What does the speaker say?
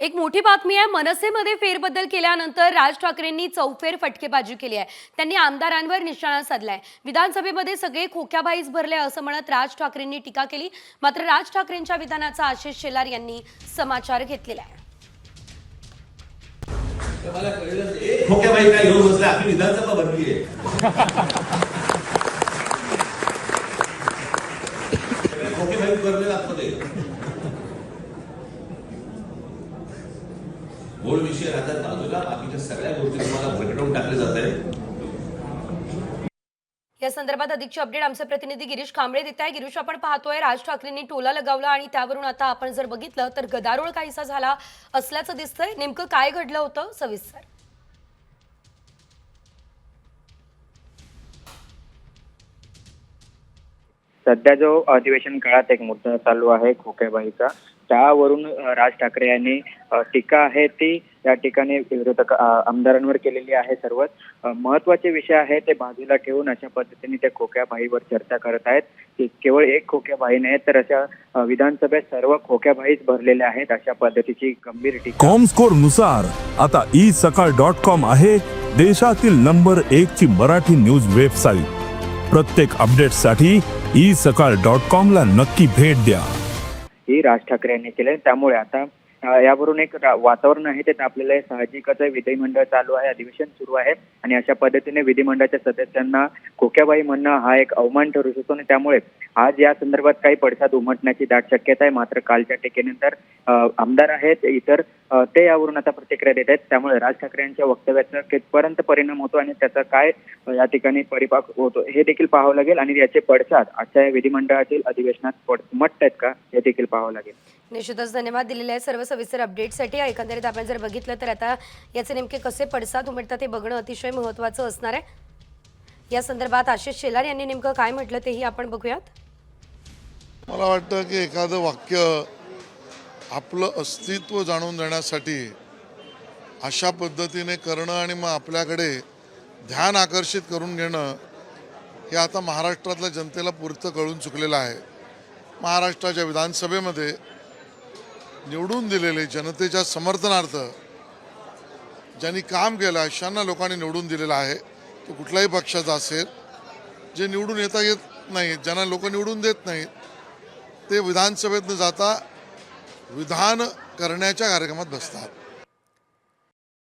एक मोठी बातमी आहे मनसेमध्ये फेरबदल केल्यानंतर राज ठाकरेंनी चौफेर फटकेबाजी केली आहे. त्यांनी आमदारांवर निशाणा साधलाय. विधानसभेमध्ये सगळे खोक्याबाईच भरले असं म्हणत राज ठाकरेंनी टीका केली. मात्र राज ठाकरेंच्या विधानाचा आशिष शेलार यांनी समाचार घेतलेला आहे. काय घेऊन बसले आपली विधानसभा भरली आहे. मूळ विषय राहतात बाजूला बाकीच्या सगळ्या गोष्टी तुम्हाला भरकटवून टाकले जात आहे या संदर्भात अधिकची अपडेट आमचे प्रतिनिधी गिरीश कांबळे देत आहे. गिरीश आपण पाहतोय राज ठाकरेंनी टोला लगावला आणि त्यावरून आता आपण जर बघितलं तर गदारोळ काहीसा झाला असल्याचं दिसतंय. नेमकं काय घडलं होतं? सविस्तर. सध्या जो अधिवेशन काळात एक मुद्दा चालू आहे खोकेबाईचा त्यावरून राज ठाकरे यांनी टीका आहे ती या ठिकाणी विरोधक आमदारांवर केलेली आहे सर्वच. महत्त्वाचे विषय आहे ते बाजूला ठेवून अशा पद्धतीने त्या खोक्याबाईवर चर्चा करत आहेत. की केवळ एक खोक्याबाई नाही तर अशा विधानसभेत सर्व खोक्याबाईच भरलेल्या आहेत अशा पद्धतीची गंभीर टीका. कॉमस्कोरनुसार आता ई सकाळ डॉट कॉम आहे देशातील नंबर एक ची मराठी न्यूज वेबसाईट. प्रत्येक अपडेटसाठी ई सकाळ डॉट कॉम ला नक्की भेट द्या. ही राज ठाकरे यांनी केले त्यामुळे आता यावरून एक वातावरण आहे ते आपल्याला साहजिकच आहे. विधिमंडळ चालू आहे अधिवेशन सुरू आहे. आणि अशा पद्धतीने विधिमंडळाच्या सदस्यांना खोक्याबाई म्हणणं हा एक अवमान ठरू शकतो. आणि त्यामुळे आज या संदर्भात काही पडसाद उमटण्याची दाट शक्यता आहे. मात्र कालच्या टेकेनंतर आमदार आहेत इतर ते यावरून आता प्रतिक्रिया देत आहेत. त्यामुळे राज ठाकरे यांच्या वक्तव्याचा कितपर्यंत परिणाम होतो आणि त्याचा काय या ठिकाणी परिपाक होतो हे देखील पाहावं लागेल. आणि याचे पडसाद आजच्या या विधिमंडळातील अधिवेशनात पड उमटत आहेत का हे देखील पाहावं लागेल. निश्चितच धन्यवाद दिलेले आहे सर्व सविस्तर अपडेटसाठी एकंदरीत आपण जर बघितलं तर आता याचे नेमके कसे पडसाद उमटतात हे बघणं अतिशय महत्त्वाचं असणार आहे. या संदर्भात आशिष शेलार यांनी नेमकं काय म्हटलं तेही आपण बघूयात. मला वाटतं की एखादं वाक्य आपलं अस्तित्व जाणून देण्यासाठी अशा पद्धतीने करणं आणि मग आपल्याकडे ध्यान आकर्षित करून घेणं हे आता महाराष्ट्रातल्या जनतेला पुरतं कळून चुकलेलं आहे. महाराष्ट्राच्या विधानसभेमध्ये निवडून दिलेले जनतेच्या समर्थनार्थ ज्यांनी काम केलं अशांना लोकांनी निवडून दिलेलं आहे. तो कुठल्याही पक्षाचा असेल जे निवडून येता येत नाहीत ज्यांना लोक निवडून देत नाहीत ते विधानसभेतनं जाता विधान करण्याच्या कार्यक्रमात बसतात.